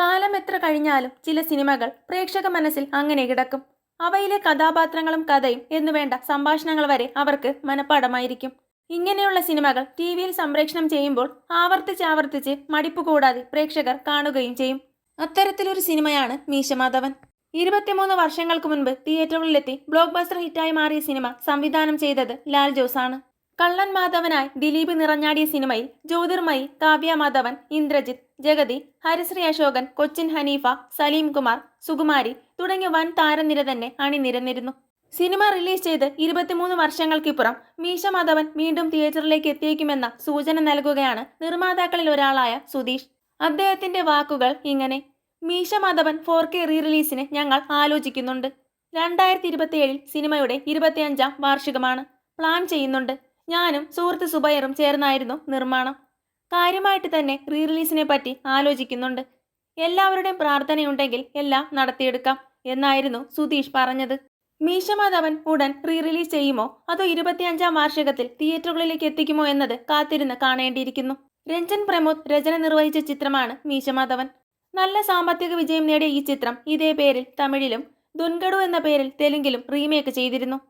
കാലം എത്ര കഴിഞ്ഞാലും ചില സിനിമകൾ പ്രേക്ഷക മനസ്സിൽ അങ്ങനെ കിടക്കും. അവയിലെ കഥാപാത്രങ്ങളും കഥയും എന്നുവേണ്ട സംഭാഷണങ്ങൾ വരെ അവർക്ക് മനഃപ്പാടമായിരിക്കും. ഇങ്ങനെയുള്ള സിനിമകൾ ടി വിയിൽ സംപ്രേഷണം ചെയ്യുമ്പോൾ ആവർത്തിച്ച് ആവർത്തിച്ച് മടിപ്പ് കൂടാതെ പ്രേക്ഷകർ കാണുകയും ചെയ്യും. അത്തരത്തിലൊരു സിനിമയാണ് മീശമാധവൻ. ഇരുപത്തിമൂന്ന് വർഷങ്ങൾക്ക് മുൻപ് തിയേറ്ററുകളിലെത്തി ബ്ലോക്ക് ബസ്റ്റർ ഹിറ്റായി മാറിയ സിനിമ സംവിധാനം ചെയ്തത് ലാൽ ജോസാണ്. കള്ളൻ മാധവനായി ദിലീപ് നിറഞ്ഞാടിയ സിനിമയിൽ ജ്യോതിർമയി കാവ്യ മാധവൻ ഇന്ദ്രജിത് ജഗതി ഹരിശ്രീ അശോകൻ കൊച്ചിൻ ഹനീഫ സലീം കുമാർ സുകുമാരി തുടങ്ങിയ വൻ താരനിര തന്നെ അണിനിരന്നിരുന്നു. സിനിമ റിലീസ് ചെയ്ത് ഇരുപത്തിമൂന്ന് വർഷങ്ങൾക്കിപ്പുറം മീശ മാധവൻ വീണ്ടും തിയേറ്ററിലേക്ക് എത്തിയേക്കുമെന്ന സൂചന നൽകുകയാണ് നിർമ്മാതാക്കളിൽ ഒരാളായ സുധീഷ്. അദ്ദേഹത്തിന്റെ വാക്കുകൾ ഇങ്ങനെ മീശ മാധവൻ ഫോർ കെ റീ റിലീസിന് ഞങ്ങൾ ആലോചിക്കുന്നുണ്ട്. രണ്ടായിരത്തി ഇരുപത്തിയേഴിൽ സിനിമയുടെ ഇരുപത്തിയഞ്ചാം വാർഷികമാണ്. പ്ലാൻ ചെയ്യുന്നുണ്ട്. ഞാനും സുഹൃത്ത് സുബൈറും ചേർന്നായിരുന്നു നിർമ്മാണം. കാര്യമായിട്ട് തന്നെ റീ റിലീസിനെ പറ്റി ആലോചിക്കുന്നുണ്ട്. എല്ലാവരുടെയും പ്രാർത്ഥനയുണ്ടെങ്കിൽ എല്ലാം നടത്തിയെടുക്കാം എന്നായിരുന്നു സുധീഷ് പറഞ്ഞത്. മീശമാധവൻ ഉടൻ റീ റിലീസ് ചെയ്യുമോ? അതോ ഇരുപത്തിയഞ്ചാം വാർഷികത്തിൽ തിയേറ്ററുകളിലേക്ക് എത്തിക്കുമോ എന്നത് കാത്തിരുന്ന് കാണേണ്ടിയിരിക്കുന്നു. രഞ്ജൻ പ്രമോദ് രചന നിർവഹിച്ച ചിത്രമാണ് മീശമാധവൻ. നല്ല സാമ്പത്തിക വിജയം നേടിയ ഈ ചിത്രം ഇതേ പേരിൽ തമിഴിലും ദുൻഗഡു എന്ന പേരിൽ തെലുങ്കിലും റീമേക്ക് ചെയ്തിരുന്നു.